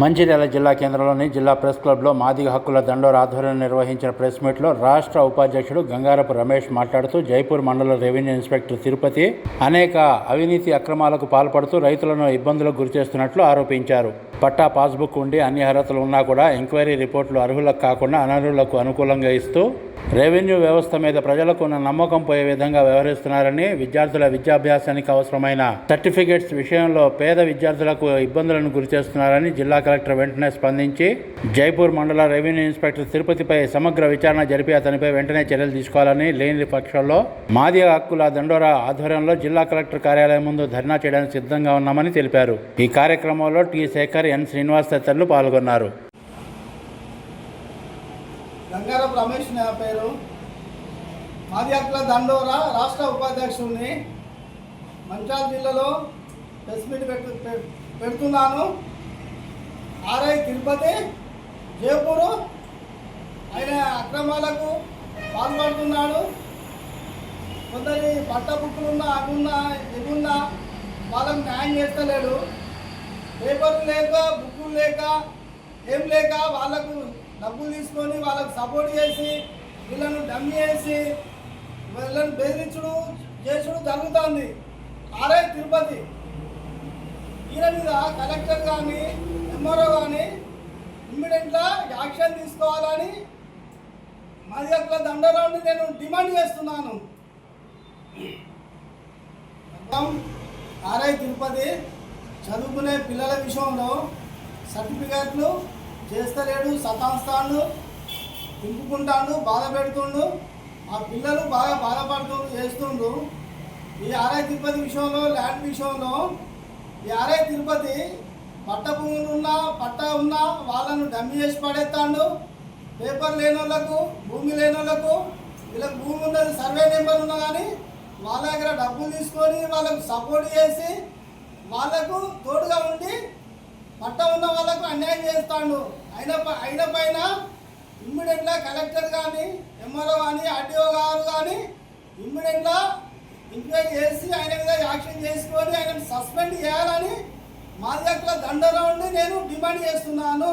మంచిర్యాల జిల్లా కేంద్రంలోని జిల్లా ప్రెస్ క్లబ్లో మాదిగ హక్కుల దండోర ఆధ్వర్యంలో నిర్వహించిన ప్రెస్ మీట్లో రాష్ట్ర ఉపాధ్యక్షుడు గంగారపు రమేష్ మాట్లాడుతూ జైపూర్ మండల రెవెన్యూ ఇన్స్పెక్టర్ తిరుపతి అనేక అవినీతి అక్రమాలకు పాల్పడుతూ రైతులను ఇబ్బందులకు గురిచేస్తున్నట్లు ఆరోపించారు. పట్టా పాస్బుక్ ఉండి అన్ని అర్హతలు ఉన్నా కూడా ఎంక్వైరీ రిపోర్టులు అర్హులకు కాకుండా అనర్హులకు అనుకూలంగా ఇస్తూ రెవెన్యూ వ్యవస్థ మీద ప్రజలకు ఉన్న నమ్మకం పోయే విధంగా వ్యవహరిస్తున్నారని విద్యార్థుల విద్యాభ్యాసానికి అవసరమైన సర్టిఫికేట్స్ విషయంలో పేద విద్యార్థులకు ఇబ్బందులను గురిచేస్తున్నారని జిల్లా కలెక్టర్ వెంటనే స్పందించి జైపూర్ మండల రెవెన్యూ ఇన్స్పెక్టర్ తిరుపతిపై సమగ్ర విచారణ జరిపి అతనిపై వెంటనే చర్యలు తీసుకోవాలని లేని పక్షంలో మాదిగ హక్కుల దండోరా ఆధ్వర్యంలో జిల్లా కలెక్టర్ కార్యాలయం ముందు ధర్నా చేయడానికి సిద్ధంగా ఉన్నామని తెలిపారు. ఈ కార్యక్రమంలో టి శేఖర్ ఎన్ శ్రీనివాస్ తదితరులు పాల్గొన్నారు. గంగారపు రమేష్ నా పేరు. మాది దండోరా రాష్ట్ర ఉపాధ్యక్షుడిని. మంచాల జిల్లాలో ప్రెస్ మీట్ పెట్టు పె- పెడుతున్నాను. ఆర్ఐ తిరుపతి జయపూరు ఆయన అక్రమాలకు పాల్పడుతున్నాడు. కొందరి పట్ట బుక్కులున్నా అగున్నా ఎగున్నా వాళ్ళకు న్యాయం చేస్తలేడు. పేపర్లు లేక బుక్కులు లేక ఏం లేక వాళ్ళకు డబ్బులు తీసుకొని వాళ్ళకు సపోర్ట్ చేసి వీళ్ళను డమ్మి చేసి వీళ్ళని బెదిరించడం చేసుడు జరుగుతుంది. ఆర్ఐ తిరుపతి. ఈయన మీద కలెక్టర్ కానీ ఎంఆర్ఓ కానీ ఇమ్మీడియట్గా యాక్షన్ తీసుకోవాలని మరి యొక్క దండలో ఉండి నేను డిమాండ్ చేస్తున్నాను. మొత్తం ఆర్ఐ తిరుపతి చదువుకునే పిల్లల విషయంలో సర్టిఫికేట్లు చేస్తలేడు సతాస్తాడు తింపుకుంటాడు బాధ పెడుతుండు. ఆ పిల్లలు బాగా బాధపడుతూ చేస్తుండు. ఈ ఆర్ఐ తిరుపతి విషయంలో ల్యాండ్ విషయంలో ఈ ఆర్ఐ తిరుపతి పట్ట భూములు ఉన్నా పట్ట ఉన్నా వాళ్ళను డమ్మి చేసి పడేస్తాడు. పేపర్ లేని వాళ్ళకు భూమి లేని వాళ్ళకు వీళ్ళకి భూమి ఉన్నది సర్వే నెంబర్ ఉన్నా కానీ వాళ్ళ దగ్గర డబ్బులు తీసుకొని వాళ్ళకు సపోర్ట్ చేసి వాళ్ళకు తోడుగా ఉండి పట్ట ఉన్న వాళ్ళకు అన్యాయం చేస్తాడు. అయిన అయిన పైన ఇమ్మీడియట్గా కలెక్టర్ కానీ ఎంఆర్ఓ కానీ ఆర్టీఓ గారు కానీ ఇమ్మీడియట్గా ఎంక్వైరీ చేసి ఆయన మీద యాక్షన్ చేసుకొని ఆయన సస్పెండ్ చేయాలని మాది దండలో ఉండి నేను డిమాండ్ చేస్తున్నాను.